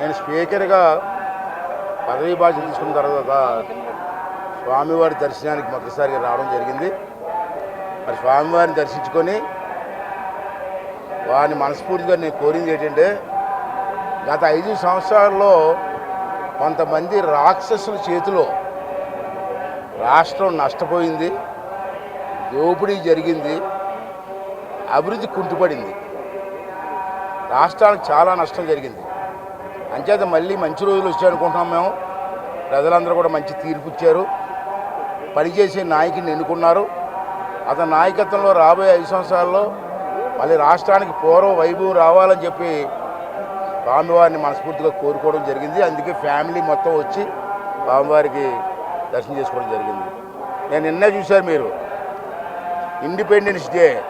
నేను స్పీకర్గా పదవీ బాధ్యత తీసుకున్న తర్వాత స్వామివారి దర్శనానికి మొదటిసారిగా రావడం జరిగింది. మరి స్వామివారిని దర్శించుకొని వారిని మనస్ఫూర్తిగా నేను కోరింది ఏంటంటే గత ఐదు సంవత్సరాల్లో కొంతమంది రాక్షసుల చేతిలో రాష్ట్రం నష్టపోయింది దోపిడీ జరిగింది అభివృద్ధి కుంటుపడింది. రాష్ట్రానికి చాలా నష్టం జరిగింది. అంచేత మళ్ళీ మంచి రోజులు వచ్చాయి అనుకుంటున్నాం మేము. ప్రజలందరూ కూడా మంచి తీర్పు ఇచ్చారు. పనిచేసే నాయకుడిని ఎన్నుకున్నారు. అతని నాయకత్వంలో రాబోయే ఐదు సంవత్సరాల్లో మళ్ళీ రాష్ట్రానికి పూర్వ వైభవం రావాలని చెప్పి స్వామివారిని మనస్ఫూర్తిగా కోరుకోవడం జరిగింది. అందుకే ఫ్యామిలీ మొత్తం వచ్చి స్వామివారికి దర్శనం చేసుకోవడం జరిగింది. నేను నిన్నే చూశారు మీరు. Independence day.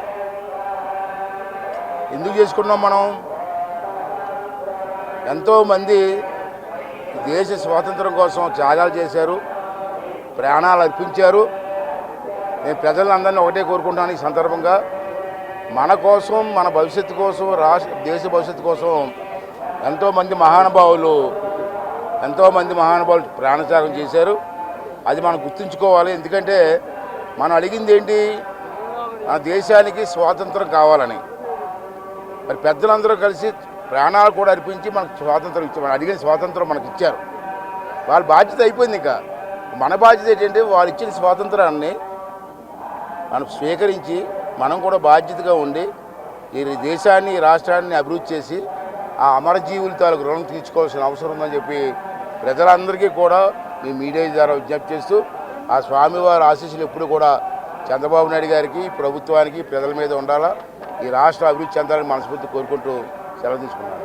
ఎందుకు చేసుకున్నాం మనం? ఎంతోమంది దేశ స్వాతంత్రం కోసం త్యాగాలు చేశారు ప్రాణాలు అర్పించారు. నేను ప్రజలందరినీ ఒకటే కోరుకుంటాను ఈ సందర్భంగా. మన కోసం మన భవిష్యత్తు కోసం రాష్ట్ర దేశ భవిష్యత్తు కోసం ఎంతోమంది మహానుభావులు ఎంతోమంది మహానుభావులు ప్రాణత్యాగం చేశారు. అది మనం గుర్తుంచుకోవాలి. ఎందుకంటే మనం అడిగింది ఏంటి? మన దేశానికి స్వాతంత్రం కావాలని. మరి పెద్దలందరూ కలిసి ప్రాణాలు కూడా అర్పించి మనకు స్వాతంత్రం ఇచ్చారు మనం అడిగిన స్వాతంత్రం మనకు ఇచ్చారు. వాళ్ళ బాధ్యత అయిపోయింది ఇంకా. మన బాధ్యత ఏంటంటే వాళ్ళు ఇచ్చిన స్వాతంత్రాన్ని మనం స్వీకరించి మనం కూడా బాధ్యతగా ఉండి ఈ దేశాన్ని రాష్ట్రాన్ని అభివృద్ధి చేసి ఆ అమరజీవుల తాలూకు రుణం తీర్చుకోవాల్సిన అవసరం ఉందని చెప్పి ప్రజలందరికీ కూడా మీ మీడియా ద్వారా విజ్ఞప్తి చేస్తూ ఆ స్వామివారి ఆశీస్సులు ఎప్పుడు కూడా చంద్రబాబు నాయుడు గారికి ప్రభుత్వానికి ప్రజల మీద ఉండాలా ఈ రాష్ట్ర అభివృద్ధి చెందాలని మనస్ఫూర్తి కోరుకుంటూ సెలవు తీసుకున్నాను